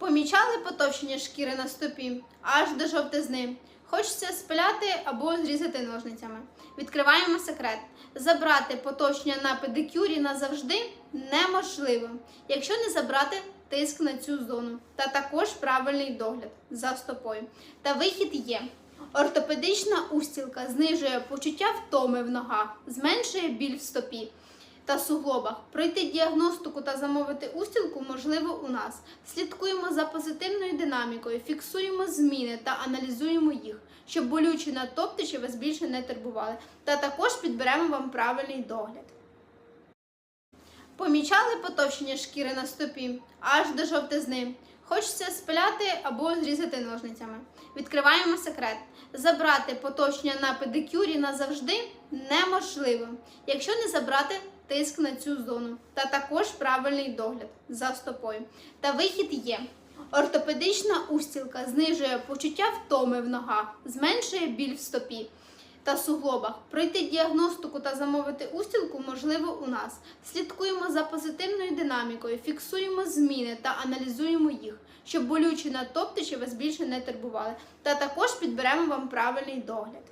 Помічали потовщення шкіри на стопі аж до жовтизни. Хочеться спиляти або зрізати ножницями. Відкриваємо секрет. Забрати потовщення на педикюрі назавжди неможливо, якщо не забрати тиск на цю зону, та також правильний догляд за стопою. Та вихід є. Ортопедична устілка знижує почуття втоми в ногах, зменшує біль в стопі та суглобах. Пройти діагностику та замовити устілку можливо у нас. Слідкуємо за позитивною динамікою, фіксуємо зміни та аналізуємо їх, щоб болючі натоптичі вас більше не турбували. Та також підберемо вам правильний догляд. Помічали потовщення шкіри на стопі аж до жовтизни. Хочеться спиляти або зрізати ножницями. Відкриваємо секрет. Забрати потовщення на педикюрі назавжди неможливо, якщо не забрати тиск на цю зону, та також правильний догляд за стопою. Та вихід є. Ортопедична устілка знижує почуття втоми в ногах, зменшує біль в стопі та суглобах. Пройти діагностику та замовити устілку можливо у нас. Слідкуємо за позитивною динамікою, фіксуємо зміни та аналізуємо їх, щоб болючі натоптичі вас більше не турбували. Та також підберемо вам правильний догляд.